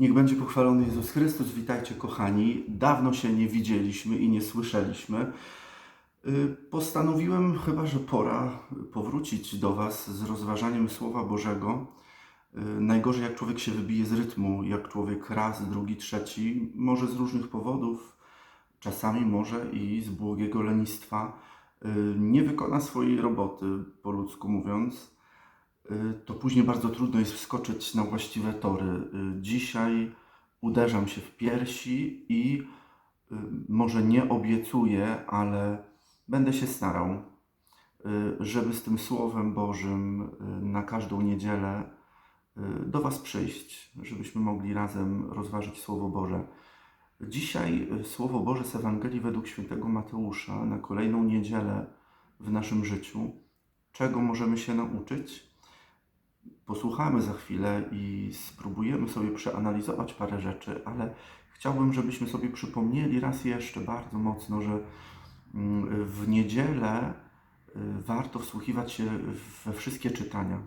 Niech będzie pochwalony Jezus Chrystus. Witajcie, kochani. Dawno się nie widzieliśmy i nie słyszeliśmy. Y, Postanowiłem chyba, że pora powrócić do Was z rozważaniem Słowa Bożego. Y, Najgorzej, jak człowiek się wybije z rytmu, jak człowiek raz, drugi, trzeci, może z różnych powodów, czasami może i z błogiego lenistwa, y, nie wykona swojej roboty, po ludzku mówiąc to później bardzo trudno jest wskoczyć na właściwe tory. Y, Dzisiaj uderzam się w piersi i y, może nie obiecuję, ale będę się starał, y, żeby z tym Słowem Bożym y, na każdą niedzielę y, do Was przyjść, żebyśmy mogli razem rozważyć Słowo Boże. Dzisiaj y, Słowo Boże z Ewangelii według świętego Mateusza na kolejną niedzielę w naszym życiu. Czego możemy się nauczyć? Posłuchamy za chwilę i spróbujemy sobie przeanalizować parę rzeczy, ale chciałbym, żebyśmy sobie przypomnieli raz jeszcze bardzo mocno, że mm, w niedzielę y, warto wsłuchiwać się we wszystkie czytania,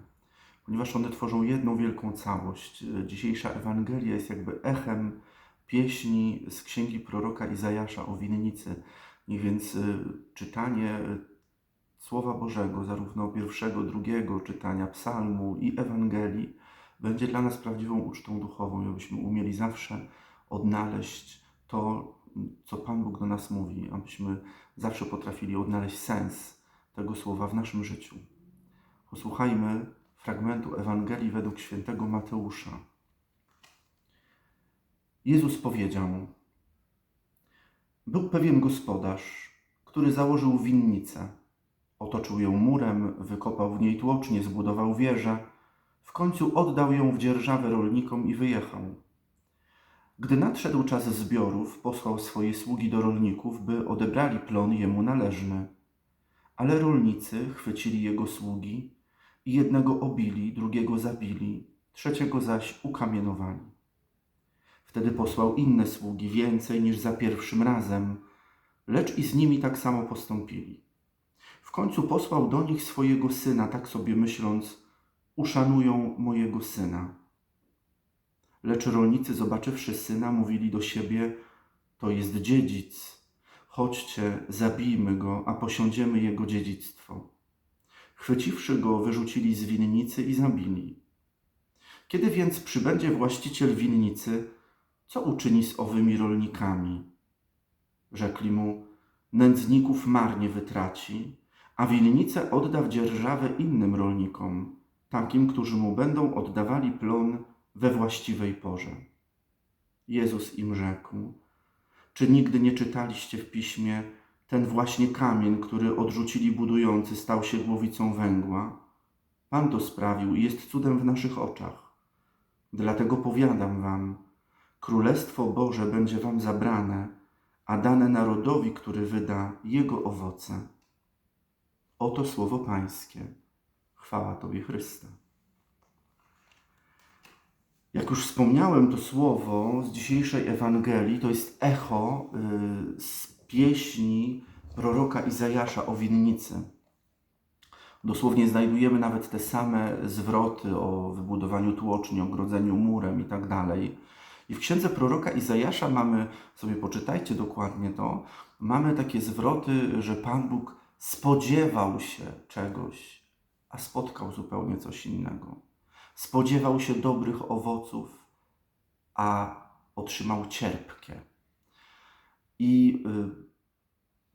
ponieważ one tworzą jedną wielką całość. Y, Dzisiejsza Ewangelia jest jakby echem pieśni z księgi proroka Izajasza o winnicy. Niech więc y, czytanie Słowa Bożego, zarówno pierwszego, drugiego czytania psalmu i Ewangelii, będzie dla nas prawdziwą ucztą duchową, abyśmy umieli zawsze odnaleźć to, co Pan Bóg do nas mówi, abyśmy zawsze potrafili odnaleźć sens tego słowa w naszym życiu. Posłuchajmy fragmentu Ewangelii według świętego Mateusza. Jezus powiedział: Był pewien gospodarz, który założył winnicę. Otoczył ją murem, wykopał w niej tłocznie, zbudował wieżę. W końcu oddał ją w dzierżawę rolnikom i wyjechał. Gdy nadszedł czas zbiorów, posłał swoje sługi do rolników, by odebrali plon jemu należny. Ale rolnicy chwycili jego sługi i jednego obili, drugiego zabili, trzeciego zaś ukamienowali. Wtedy posłał inne sługi, więcej niż za pierwszym razem, lecz i z nimi tak samo postąpili. Końcu posłał do nich swojego syna, tak sobie myśląc, uszanują mojego syna. Lecz rolnicy, zobaczywszy syna, mówili do siebie: To jest dziedzic. Chodźcie, zabijmy go, a posiądziemy jego dziedzictwo. Chwyciwszy go, wyrzucili z winnicy i zabili. Kiedy więc przybędzie właściciel winnicy, co uczyni z owymi rolnikami? Rzekli mu: Nędzników marnie wytraci, a winnicę odda w dzierżawę innym rolnikom, takim, którzy mu będą oddawali plon we właściwej porze. Jezus im rzekł: Czy nigdy nie czytaliście w piśmie, ten właśnie kamień, który odrzucili budujący, stał się głowicą węgła? Pan to sprawił i jest cudem w naszych oczach. Dlatego powiadam wam, Królestwo Boże będzie wam zabrane, a dane narodowi, który wyda jego owoce. Oto słowo Pańskie. Chwała Tobie, Chryste. Jak już wspomniałem, to słowo z dzisiejszej Ewangelii to jest echo y, z pieśni proroka Izajasza o winnicy. Dosłownie znajdujemy nawet te same zwroty o wybudowaniu tłoczni, ogrodzeniu murem i tak dalej. I w księdze proroka Izajasza mamy, sobie poczytajcie dokładnie to, mamy takie zwroty, że Pan Bóg spodziewał się czegoś, a spotkał zupełnie coś innego. Spodziewał się dobrych owoców, a otrzymał cierpkie. I y,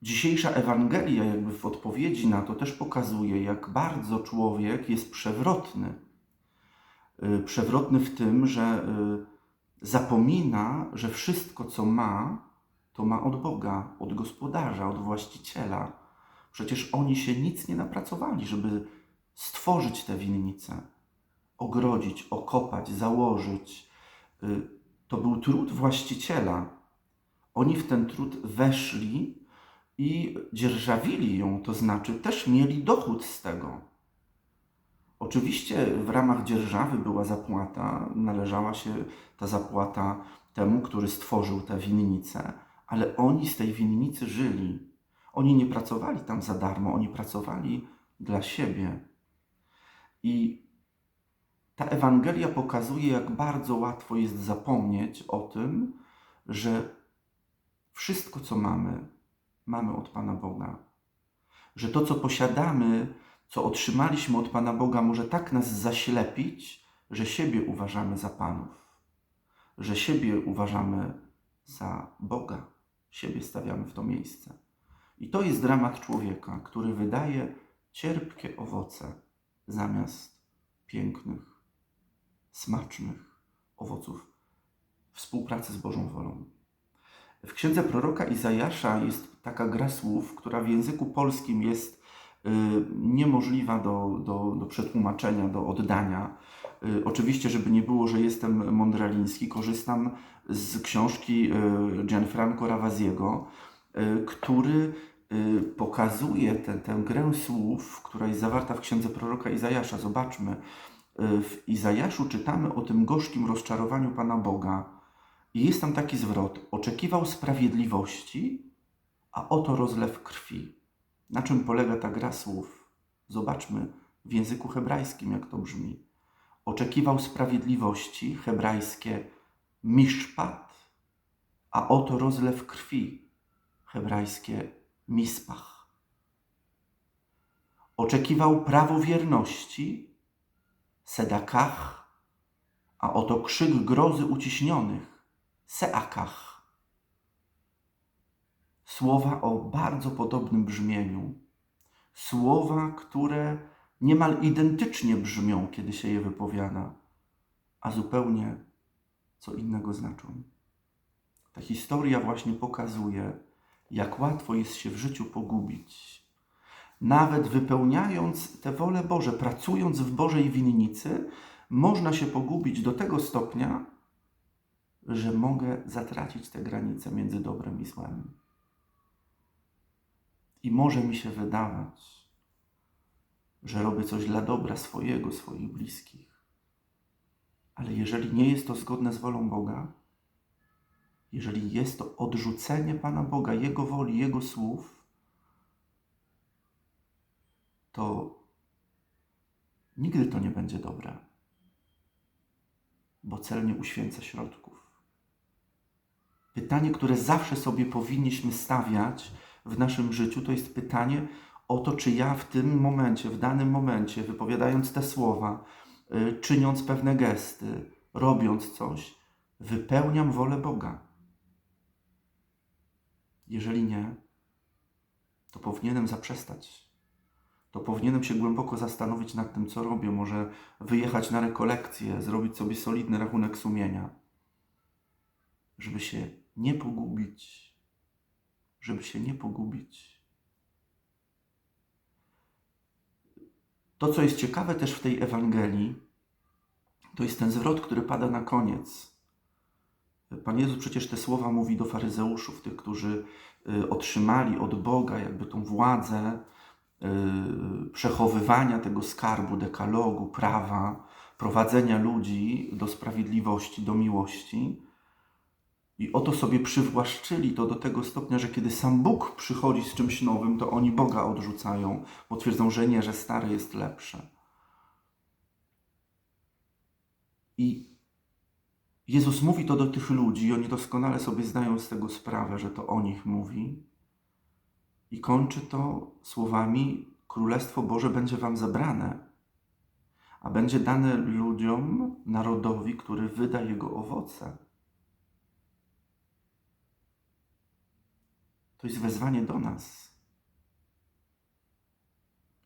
dzisiejsza Ewangelia, jakby w odpowiedzi na to, też pokazuje, jak bardzo człowiek jest przewrotny. Y, przewrotny w tym, że y, zapomina, że wszystko, co ma, to ma od Boga, od gospodarza, od właściciela. Przecież oni się nic nie napracowali, żeby stworzyć te winnice, ogrodzić, okopać, założyć. Y, To był trud właściciela. Oni w ten trud weszli i dzierżawili ją, to znaczy też mieli dochód z tego. Oczywiście w ramach dzierżawy była zapłata, należała się ta zapłata temu, który stworzył tę winnicę, ale oni z tej winnicy żyli. Oni nie pracowali tam za darmo, oni pracowali dla siebie. I ta Ewangelia pokazuje, jak bardzo łatwo jest zapomnieć o tym, że wszystko, co mamy, mamy od Pana Boga. Że to, co posiadamy, co otrzymaliśmy od Pana Boga, może tak nas zaślepić, że siebie uważamy za Panów, że siebie uważamy za Boga, siebie stawiamy w to miejsce. I to jest dramat człowieka, który wydaje cierpkie owoce zamiast pięknych, smacznych owoców współpracy z Bożą wolą. W księdze proroka Izajasza jest taka gra słów, która w języku polskim jest y, niemożliwa do, do, do przetłumaczenia, do oddania. Y, oczywiście, żeby nie było, że jestem mądraliński, korzystam z książki y, Gianfranco Ravasiego, który y, pokazuje tę, tę grę słów, która jest zawarta w księdze proroka Izajasza. Zobaczmy, y, w Izajaszu czytamy o tym gorzkim rozczarowaniu Pana Boga. I jest tam taki zwrot: oczekiwał sprawiedliwości, a oto rozlew krwi. Na czym polega ta gra słów? Zobaczmy w języku hebrajskim, jak to brzmi. Oczekiwał sprawiedliwości, hebrajskie miszpat, a oto rozlew krwi, hebrajskie mispach. Oczekiwał prawowierności, sedakach, a oto krzyk grozy uciśnionych, seakach. Słowa o bardzo podobnym brzmieniu, słowa, które niemal identycznie brzmią, kiedy się je wypowiada, a zupełnie co innego znaczą. Ta historia właśnie pokazuje, jak łatwo jest się w życiu pogubić. Nawet wypełniając tę wolę Boże, pracując w Bożej winnicy, można się pogubić do tego stopnia, że mogę zatracić tę granicę między dobrem i złem. I może mi się wydawać, że robię coś dla dobra swojego, swoich bliskich. Ale jeżeli nie jest to zgodne z wolą Boga, jeżeli jest to odrzucenie Pana Boga, Jego woli, Jego słów, to nigdy to nie będzie dobre, bo cel nie uświęca środków. Pytanie, które zawsze sobie powinniśmy stawiać w naszym życiu, to jest pytanie o to, czy ja w tym momencie, w danym momencie, wypowiadając te słowa, y, czyniąc pewne gesty, robiąc coś, wypełniam wolę Boga. Jeżeli nie, to powinienem zaprzestać. To powinienem się głęboko zastanowić nad tym, co robię. Może wyjechać na rekolekcję, zrobić sobie solidny rachunek sumienia, żeby się nie pogubić. Żeby się nie pogubić. To, co jest ciekawe też w tej Ewangelii, to jest ten zwrot, który pada na koniec. Pan Jezus przecież te słowa mówi do faryzeuszów, tych, którzy y, otrzymali od Boga jakby tą władzę y, przechowywania tego skarbu, dekalogu, prawa, prowadzenia ludzi do sprawiedliwości, do miłości. I oto sobie przywłaszczyli to do tego stopnia, że kiedy sam Bóg przychodzi z czymś nowym, to oni Boga odrzucają, bo twierdzą, że nie, że stare jest lepsze. I Jezus mówi to do tych ludzi, oni doskonale sobie zdają z tego sprawę, że to o nich mówi. I kończy to słowami: Królestwo Boże będzie wam zabrane, a będzie dane ludziom, narodowi, który wyda jego owoce. To jest wezwanie do nas.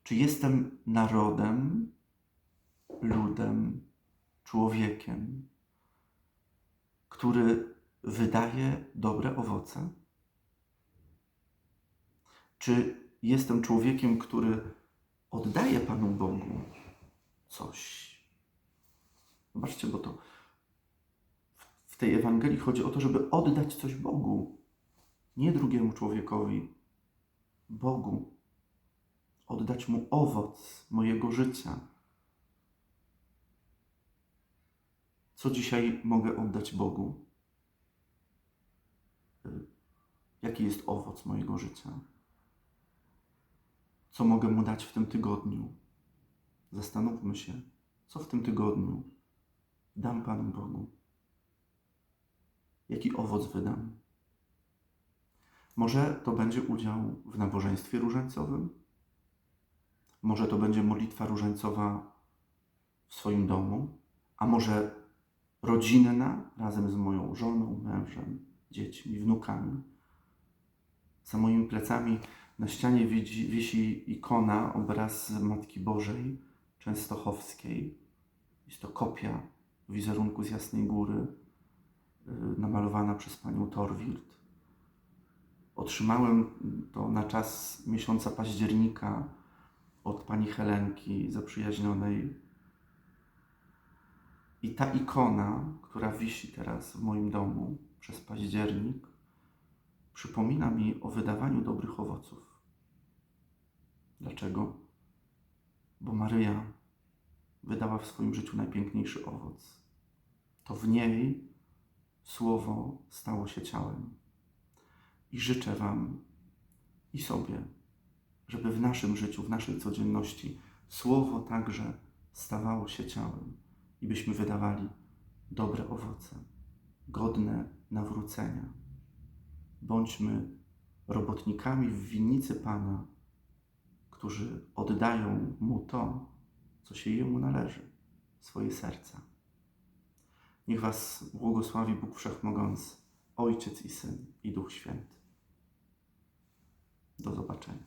Czy jestem narodem, ludem, człowiekiem, który wydaje dobre owoce? Czy jestem człowiekiem, który oddaje Panu Bogu coś? Zobaczcie, bo to w tej Ewangelii chodzi o to, żeby oddać coś Bogu, nie drugiemu człowiekowi, Bogu. Oddać Mu owoc mojego życia. Co dzisiaj mogę oddać Bogu? Jaki jest owoc mojego życia? Co mogę Mu dać w tym tygodniu? Zastanówmy się, co w tym tygodniu dam Panu Bogu? Jaki owoc wydam? Może to będzie udział w nabożeństwie różańcowym? Może to będzie modlitwa różańcowa w swoim domu? A może rodzinna razem z moją żoną, mężem, dziećmi, wnukami? Za moimi plecami na ścianie wisi ikona, obraz Matki Bożej Częstochowskiej. Jest to kopia wizerunku z Jasnej Góry, yy, namalowana przez panią Torwild. Otrzymałem to na czas miesiąca października od pani Helenki zaprzyjaźnionej. I ta ikona, która wisi teraz w moim domu przez październik, przypomina mi o wydawaniu dobrych owoców. Dlaczego? Bo Maryja wydała w swoim życiu najpiękniejszy owoc. To w niej słowo stało się ciałem. I życzę Wam i sobie, żeby w naszym życiu, w naszej codzienności słowo także stawało się ciałem i byśmy wydawali dobre owoce, godne nawrócenia. Bądźmy robotnikami w winnicy Pana, którzy oddają Mu to, co się Jemu należy, swoje serca. Niech Was błogosławi Bóg Wszechmogący, Ojciec i Syn i Duch Święty. Do zobaczenia.